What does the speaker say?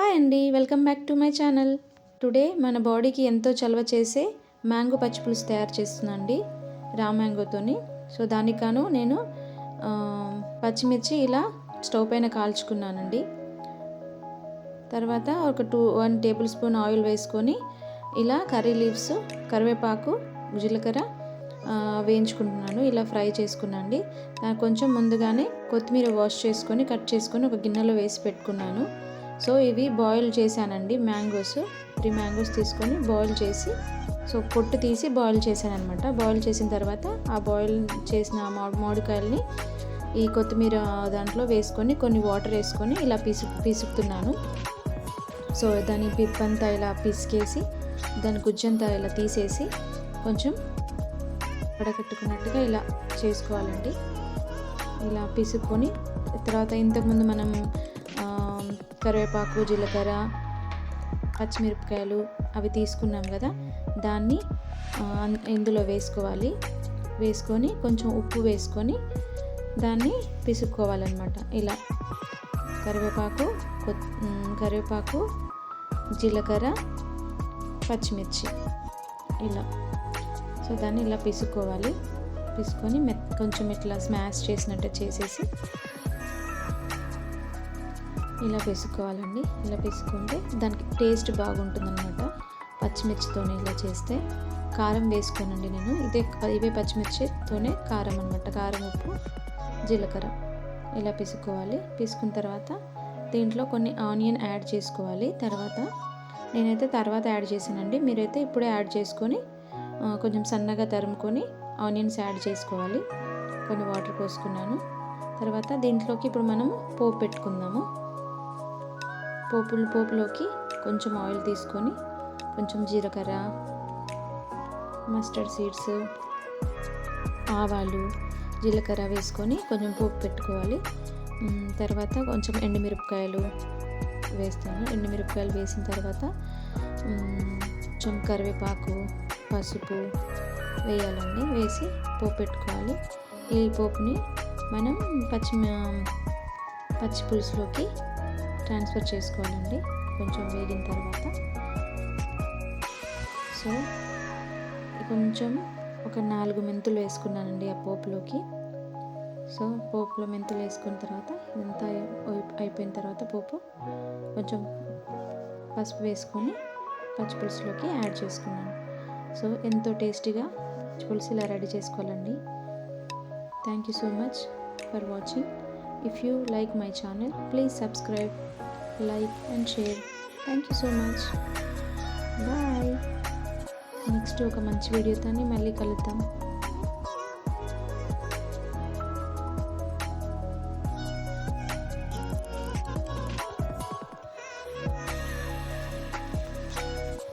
Hi అండి welcome back to my channel. Today మన బాడీకి ఎంతో చలవ చేసే మ్యాంగో పచ్చి పులుసు తయారు చేస్తున్నా అండి రా మ్యాంగోతోని. సో దానికాను నేను పచ్చిమిర్చి ఇలా స్టవ్ పైన కాల్చుకున్నానండి. తర్వాత ఒక two one tablespoon oil వేసుకొని ఇలా కర్రీ లీవ్స్ కరివేపాకు జీలకర్ర వేయించుకుంటున్నాను. ఇలా ఫ్రై చేసుకున్నాండి. నాకు కొంచెం ముందుగానే కొత్తిమీర వాష్ చేసుకొని కట్ చేసుకొని ఒక గిన్నెలో వేసి పెట్టుకున్నాను. సో ఇవి బాయిల్ చేశానండి మ్యాంగోస్. త్రీ మ్యాంగోస్ తీసుకొని బాయిల్ చేసి సో పొట్టు తీసి బాయిల్ చేశాను అనమాట బాయిల్ చేసిన తర్వాత ఆ బాయిల్ చేసిన మామిడి మామిడికాయలని ఈ కొత్తిమీర దాంట్లో వేసుకొని కొన్ని వాటర్ వేసుకొని ఇలా పీసు పీసుకుతున్నాను. సో దాని పిప్పంతా ఇలా పిసికేసి దాని గుజ్జంతా ఇలా తీసేసి కొంచెం వడకట్టుకున్నట్టుగా ఇలా చేసుకోవాలండి. ఇలా పిసుక్కొని తర్వాత ఇంతకుముందు మనం కరివేపాకు జీలకర్ర పచ్చిమిరపకాయలు అవి తీసుకున్నాం కదా. దాన్ని ఇందులో వేసుకోవాలి. వేసుకొని కొంచెం ఉప్పు వేసుకొని దాన్ని పిసుక్కోవాలన్నమాట. ఇలా కరివేపాకు కరివేపాకు జీలకర్ర పచ్చిమిర్చి ఇలా. సో దాన్ని ఇలా పిసుకోవాలి పిసుకొని మెత్ కొంచెం ఇట్లా స్మాష్ చేసినట్టు చేసేసి ఇలా పిసుకోవాలండి ఇలా పిసుకుంటే దానికి టేస్ట్ బాగుంటుందన్నమాట. పచ్చిమిర్చితోనే ఇలా చేస్తే కారం వేసుకోనండి నేను. ఇదే ఇవే పచ్చిమిర్చితోనే కారం అనమాట కారం ఉప్పు జీలకర్ర ఇలా పిసుకోవాలి. పిసుకున్న తర్వాత దీంట్లో కొన్ని ఆనియన్ యాడ్ చేసుకోవాలి. తర్వాత నేనైతే తర్వాత యాడ్ చేశానండి. మీరైతే ఇప్పుడే యాడ్ చేసుకొని కొంచెం సన్నగా తరుముకొని ఆనియన్స్ యాడ్ చేసుకోవాలి. కొన్ని వాటర్ పోసుకున్నాను. తర్వాత దీంట్లోకి ఇప్పుడు మనము పోపు పెట్టుకుందాము. పోపులు పోపులోకి కొంచెం ఆయిల్ తీసుకొని కొంచెం జీలకర్ర మస్టర్డ్ సీడ్స్ ఆవాలు జీలకర్ర వేసుకొని కొంచెం పోపు పెట్టుకోవాలి. తర్వాత కొంచెం ఎండుమిరపకాయలు వేస్తాను. ఎండుమిరపకాయలు వేసిన తర్వాత కొంచెం కరివేపాకు పసుపు వేయాలండి. వేసి పోపు పెట్టుకోవాలి. ఈ పోపుని మనం పచ్చి పచ్చి పులుసులోకి ట్రాన్స్ఫర్ చేసుకోవాలండి. కొంచెం వేగిన తర్వాత. సో కొంచెం ఒక నాలుగు మెంతులు వేసుకున్నానండి ఆ పోపులోకి. సో పోపులో మెంతులు వేసుకున్న తర్వాత ఇదంతా అయిపోయిన తర్వాత పోపు కొంచెం పసుపు వేసుకొని పచ్చిపులుసులోకి యాడ్ చేసుకున్నాను. సో ఎంతో టేస్టీగా పచ్చి పులుసు ఇలా రెడీ చేసుకోవాలండి. Thank you so much for watching. If you like my channel please subscribe like and share thank you so much bye next ఒక మంచి వీడియోతో మళ్ళీ కలుద్దాం.